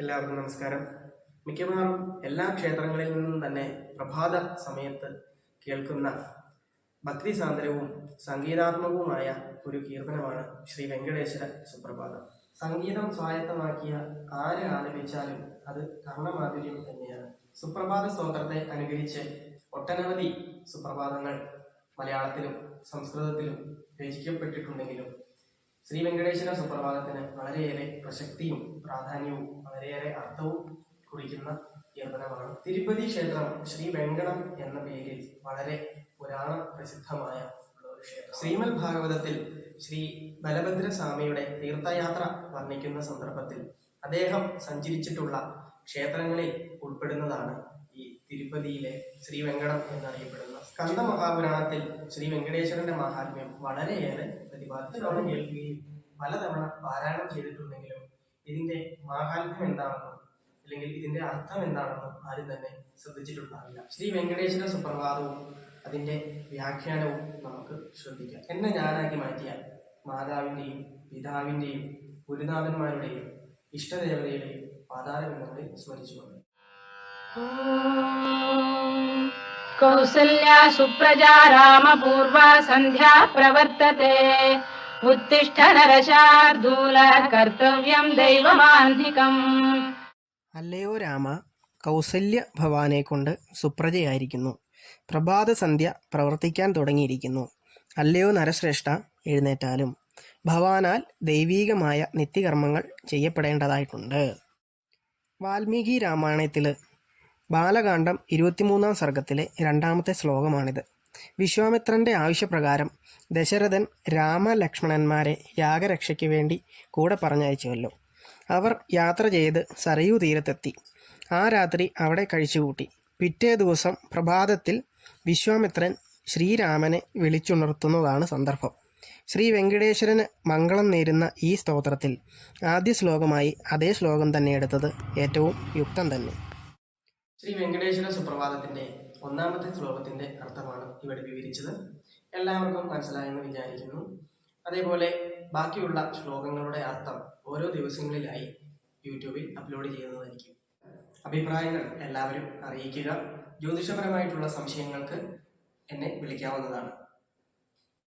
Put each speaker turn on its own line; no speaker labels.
എല്ലാവർക്കും നമസ്കാരം. മിക്കവാറും എല്ലാ ക്ഷേത്രങ്ങളിൽ നിന്നും തന്നെ പ്രഭാത സമയത്ത് കേൾക്കുന്ന ഭക്തി സാന്ദ്രവും സംഗീതാത്മകവുമായ ഒരു കീർത്തനമാണ് ശ്രീ വെങ്കടേശ്വര സുപ്രഭാതം. സംഗീതം സ്വായത്തമാക്കിയ ആര് ആലപിച്ചാലും അത് കർണമാധുര്യം തന്നെയാണ്. സുപ്രഭാത സ്തോത്രത്തെ അനുകരിച്ച് ഒട്ടനവധി സുപ്രഭാതങ്ങൾ മലയാളത്തിലും സംസ്കൃതത്തിലും രചിക്കപ്പെട്ടിട്ടുണ്ടെങ്കിലും ശ്രീ വെങ്കടേശ്വര സുപ്രഭാതത്തിന് വളരെയേറെ പ്രസക്തിയും പ്രാധാന്യവും വളരെയേറെ അർത്ഥവും കുറിക്കുന്ന കീർത്തനമാണ് തിരുപ്പതി ക്ഷേത്രം ശ്രീ വെങ്കടം എന്ന പേരിൽ വളരെ പുരാണ പ്രസിദ്ധമായ ഒരു ക്ഷേത്രം. ശ്രീമൽ ഭാഗവതത്തിൽ ശ്രീ ബലഭദ്രസ്വാമിയുടെ തീർത്ഥയാത്ര വർണിക്കുന്ന സന്ദർഭത്തിൽ അദ്ദേഹം സഞ്ചരിച്ചിട്ടുള്ള ക്ഷേത്രങ്ങളിൽ ഉൾപ്പെടുന്നതാണ് തിരുപ്പതിയിലെ ശ്രീ വെങ്കടം എന്നറിയപ്പെടുന്ന സ്കന്ദ മഹാപുരാണത്തിൽ ശ്രീ വെങ്കടേശ്വരന്റെ മഹാത്മ്യം വളരെയേറെ പ്രതിപാദിച്ചു. കേൾക്കുകയും പലതവണ പാരായണം ചെയ്തിട്ടുണ്ടെങ്കിലും ഇതിന്റെ മാഹാത്മ്യം എന്താണെന്നും അല്ലെങ്കിൽ ഇതിന്റെ അർത്ഥം എന്താണെന്നും ആരും തന്നെ ശ്രദ്ധിച്ചിട്ടുണ്ടാവില്ല. ശ്രീ വെങ്കടേശ്വര സുപ്രഭാതവും അതിന്റെ വ്യാഖ്യാനവും നമുക്ക് ശ്രദ്ധിക്കാം. എന്നെ ഞാനാക്കി മാറ്റിയ മാതാവിന്റെയും പിതാവിന്റെയും ഗുരുനാഥന്മാരുടെയും ഇഷ്ടദേവതയുടെയും പാതാരബന്ധങ്ങളിൽ സ്മരിച്ചുകൊണ്ട്
कौसल्या सुप्रजा रामपूर्वा सन्ध्या प्रवर्तते उत्तिष्ठ नरशार्दूल कर्तव्यम् दैवमान्धिकम्
അല്ലയോ രാമ കൗസല്യ ഭവാനെ കൊണ്ട് സുപ്രജയായിരിക്കുന്നു പ്രഭാത സന്ധ്യ പ്രവർത്തിക്കാൻ തുടങ്ങിയിരിക്കുന്നു അല്ലയോ നരശ്രേഷ്ഠ എഴുന്നേറ്റാലും ഭവാനാൽ ദൈവീകമായ നിത്യകർമ്മങ്ങൾ ചെയ്യപ്പെടേണ്ടതായിട്ടുണ്ട് വാൽമീകി രാമായണത്തിൽ ബാലകാന്ഡം ഇരുപത്തിമൂന്നാം സർഗത്തിലെ രണ്ടാമത്തെ ശ്ലോകമാണിത്. വിശ്വാമിത്രന്റെ ആവശ്യപ്രകാരം ദശരഥൻ രാമലക്ഷ്മണന്മാരെ യാഗരക്ഷയ്ക്ക് വേണ്ടി കൂടെ പറഞ്ഞയച്ചുവല്ലോ. അവർ യാത്ര ചെയ്ത് സരയൂ തീരത്തെത്തി. ആ രാത്രി അവിടെ കഴിച്ചുകൂട്ടി. പിറ്റേ ദിവസം പ്രഭാതത്തിൽ വിശ്വാമിത്രൻ ശ്രീരാമനെ വിളിച്ചുണർത്തുന്നതാണ് സന്ദർഭം. ശ്രീ വെങ്കടേശ്വരന് മംഗളം നേരുന്ന ഈ സ്തോത്രത്തിൽ ആദ്യ ശ്ലോകമായി അതേ ശ്ലോകം തന്നെ എടുത്തത് ഏറ്റവും യുക്തം തന്നെ. ശ്രീ വെങ്കടേശ്വര സുപ്രഭാതത്തിന്റെ ഒന്നാമത്തെ ശ്ലോകത്തിന്റെ അർത്ഥമാണ് ഇവിടെ വിവരിച്ചത്. എല്ലാവർക്കും മനസ്സിലായെന്ന് വിചാരിക്കുന്നു. അതേപോലെ ബാക്കിയുള്ള ശ്ലോകങ്ങളുടെ അർത്ഥം ഓരോ ദിവസങ്ങളിലായി യൂട്യൂബിൽ അപ്ലോഡ് ചെയ്യുന്നതായിരിക്കും. അഭിപ്രായങ്ങൾ എല്ലാവരും അറിയിക്കുക. ജ്യോതിഷപരമായിട്ടുള്ള സംശയങ്ങൾക്ക് എന്നെ വിളിക്കാവുന്നതാണ്.